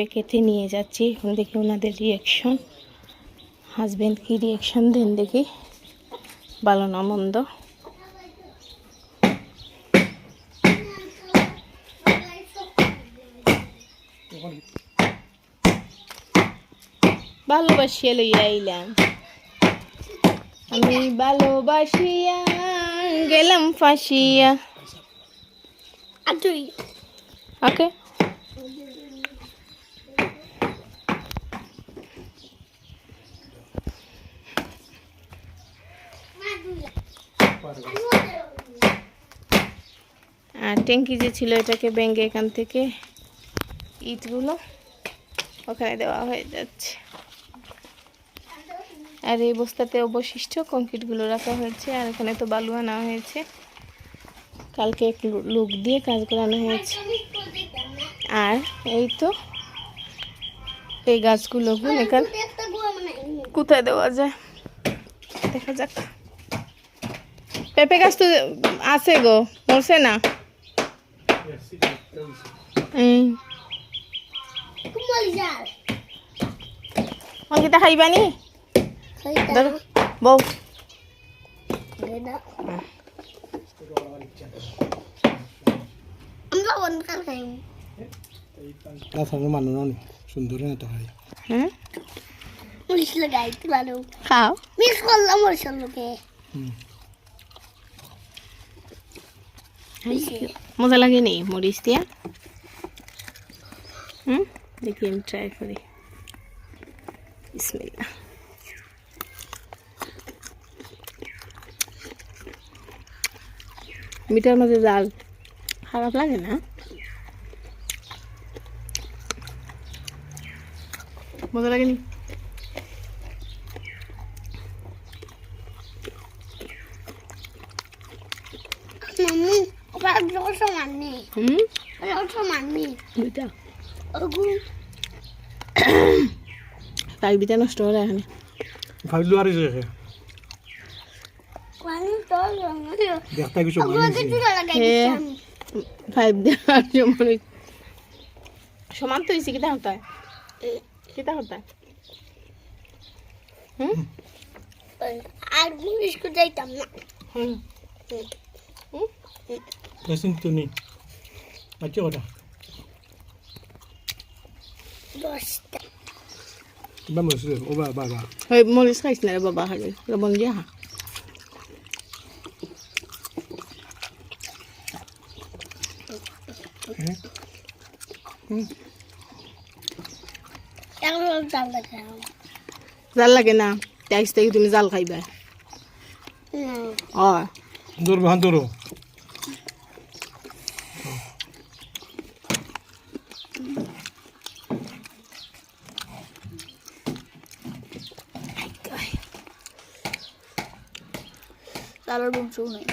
পেঁপে কেটে নিয়ে যাচ্ছি। এখন দেখি ওনাদের রিয়াকশন হাজব্যান্ড কি রিয়াকশন দেন দেখি। ভালো না মন্দ। ভালোবাসিয়া লইয়া আইলাম আমি ভালোবাসিয়া গেলাম ফাঁসিয়া। ওকে। আর ট্যাঙ্কি যে ছিল এটাকে ব্যাঙ্গে এখান থেকে ইটগুলো ওখানে দেওয়া হয়ে যাচ্ছে। আর এই বস্তাতে অবশিষ্ট কংক্রিটগুলো রাখা হয়েছে, আর এখানে তো বালু আনা হয়েছে। কালকে এক লোক দিয়ে কাজ করানো হয়েছে। আর এই তো এই গাছগুলো এখানে কোথায় দেওয়া যায়? দেখা যাক। পেঁপে গাছ তো আছে গো মরছে না। অঙ্কিতা খাইবানি বউ। মানুষ সুন্দর না তো হয়? খাও। মিস করলাম মরিচের লোকে। মজা লাগে নি মরিচ দিয়া হুম দেখি আমি ট্রাই করি বিসমিল্লাহ মিটার মাঝে জাল খারাপ লাগে না মজা লাগেনি মাম্মু সমান নেই হুম ওটা সমান নেই দুইটা ওগু পাইক বিটা নষ্ট করে এখানে ভাবিলো আর যে কোয়ানি তো জঙ্গলে দেখতে কিছু ওগু বলে কিছু লাগাই হে। দিছি আমি ফাইভ দেওয়ার সমান তো হয়েছে কিতা হতা কিতা হতা হুম আর বিস্কুট যাইতাম না হুম পেশেন্ট তো নেই আচ্ছা কথা দশটা বা মরছে ও বা বা বা ওই মরিচ খাইছ না রে বাবা খালি লবণ দিয়া খা এগুলো চাল দেখাম জাল লাগে না তাইছ থেকে তুমি জাল খাইবা ও দূর বাহান দূর চালের বংশও নেই।